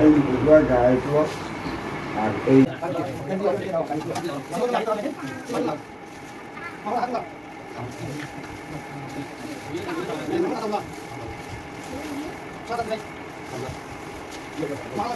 এই বুঝবা যায় তো আর এই আসসালামু 好，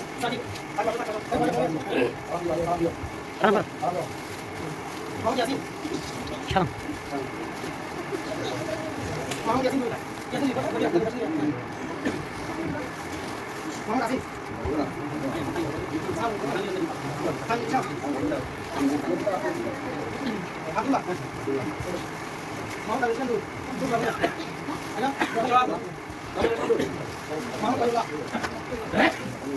感谢。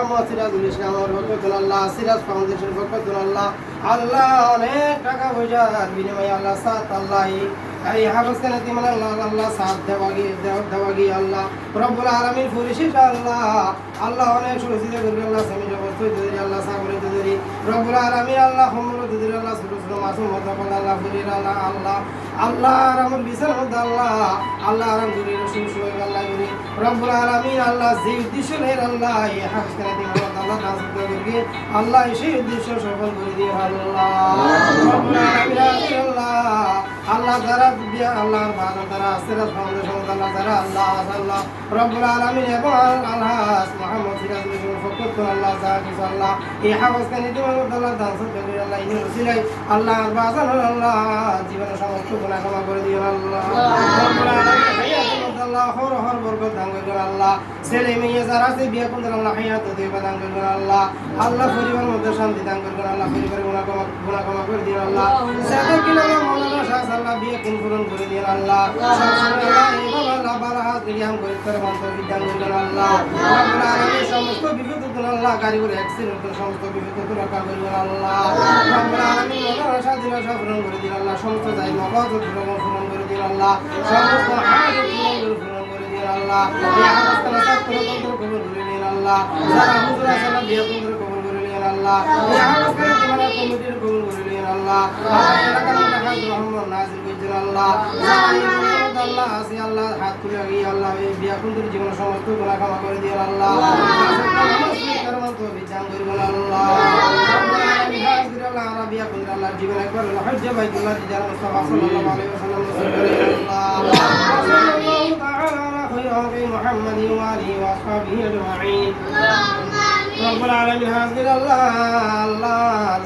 মোহাম্মদ সিরাজুল ইসলাম বরকতুল আল্লাহ, সিরাজ ফাউন্ডেশন বরকতুল আল্লাহ। আল্লাহ অনেক টাকা পয়সার বিনিময়ে আল্লাহ সাত আল্লাহ এই হাফেজ কেন দিমান আল্লাহ আল্লাহ সাত দেওয়া গিয়ে দেওয়া গিয়ে আল্লাহ। রব্বুল আলামিন পরিশেষ আল্লাহ। আল্লাহ অনেক সুরক্ষিত করবে আল্লাহ স্বামীর অবস্থা দিদি আল্লাহ সাগরে দিদি রব্বুল আলামিন আল্লাহ হমরু দিদি আল্লাহ ছোট মাসুম মতো আল্লাহ ফরির আল্লাহ আল্লাহ আল্লাহ আমার বিচার মধ্যে আল্লাহ আল্লাহ আরাম করি রসুল সুবাই আল্লাহ করি। রব্বুল আলামিন আল্লাহ যে উদ্দেশ্য নেই আল্লাহ এই হাফেজ কেন দিমান আল্লাহ দাস করবে আল্লাহ সেই উদ্দেশ্য সফল করে দিয়ে আল্লাহ। রব্বুল আলামিন আল্লাহ আল্লাহ যারা দিয়া আল্লাহর ভালো যারা সিরাজ ফাউন্ডেশন আল্লাহ যারা আল্লাহ আল্লাহ রব্বুল আলামিন এবং আল্লাহ মুহাম্মদ সিরাজ মিশন ফকত আল্লাহ কিছু আল্লাহ এই হাফেজ কেন দিমান আল্লাহ দাস করবে আল্লাহ ইনি রসিলাই আল্লাহ বাজার আল্লাহ জীবনের সমস্ত গুনাহ ক্ষমা করে দিও আল্লাহ। রব্বুল আলামিন আল্লাহ, হর হর বরকত দান করবেন আল্লাহ। ছেলে মেয়ে যারা আছে, বিয়ে করবেন আল্লাহ হায়াত দিবে দান করবেন আল্লাহ। আল্লাহ পরিবার মধ্যে শান্তি দান করবেন আল্লাহ, পরিবারের গুনাহ ক্ষমা গুনাহ ক্ষমা করে দিন আল্লাহ। যাদের কিনা মৌলানা শাহ আল্লাহ বিয়ে কিন পূরণ করে দিন আল্লাহ। আল্লাহ বালা হাত রিয়াম করে করে মন্ত্র বিধান করবেন আল্লাহ। রব্বুল আলামিন সমস্ত বিপদ থেকে আল্লাহ, গাড়ি করে অ্যাক্সিডেন্ট সমস্ত বিপদ থেকে রক্ষা করবেন আল্লাহ। রব্বুল আলামিন করে দিন আল্লাহ। সমস্ত যাই মকাজ পূরণ করে দিন আল্লাহ। সমস্ত করে করে আল্লাহ। এই হাসপাতাল ছাত্র তন্ত্র কবুল করে নিন আল্লাহ। যারা হুজুর আসালা বিয়ে তন্ত্র কবুল করে নিন আল্লাহ। এই হাসপাতাল তোমার কমিটির কবুল করে নিন আল্লাহ। মধ্যে হাজ রহমান নাজির করছেন আল্লাহ। আল্লাহ আসি আল্লাহ হাত তুলে গিয়ে আল্লাহ এই বিয়া কুন্দির জীবন সমস্ত করে আল্লাহ আল্লাহ আল্লাহ। আল্লাহ। জীবন একবার وأصحابه أجمعين রব্বুল আলামিন হাজির আল্লাহ আল্লাহ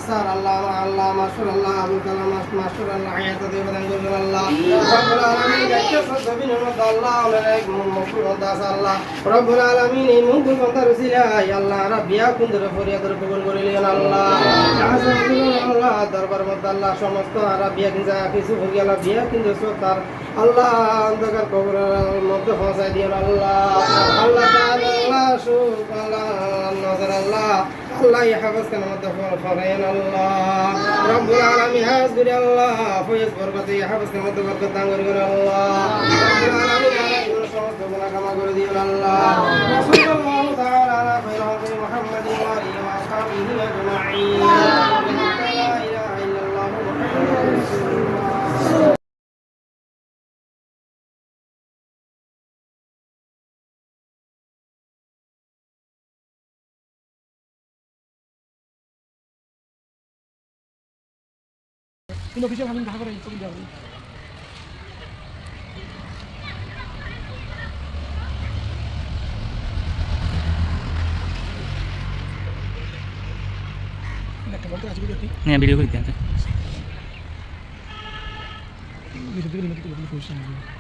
সার, আল্লাহ আল্লাহ, মাসুর, আল্লাহ, আবুল কালাম মাসুর, আল্লাহ আয়াত দেবদান করবেন আল্লাহ। রব্বুল আলামিন দেখতে সবিন আল্লাহ মেলাইক মুকুল দাস আল্লাহ। রব্বুল আলামিন এই মুকুল বন্দার উসিলাই আল্লাহ রাব্বিয়া কুন্দর ফরিয়াদ কবুল করিলেন আল্লাহ। আল্লাহ দরবার মধ্যে অন্ধকার কবরের মধ্যে ফসাই দিয়ে আল্লাহ। আল্লাহ আল্লাহ সুখ আল্লাহ নজর আল্লাহ আল্লাহ কেন মধ্যে ফরেন আল্লাহ রব্বুল আলামিন হাজবির আল্লাহ ফয়েজ বরকত ইহাফাজ কেন মধ্যে বরকত দান করিবেন আল্লাহ রব্বুল আলামিন সমস্ত গুনাহ ক্ষমা করে দিও আল্লাহ রাসূলুল্লাহ তাআলা আলা হদি মুহাম্মাদিন ওয়া আলিহি ওয়া আসহাবিহি আজমাইন Ini official kami dah beri sokong ambil dulu kita. Ini sedikit lagi kita beri.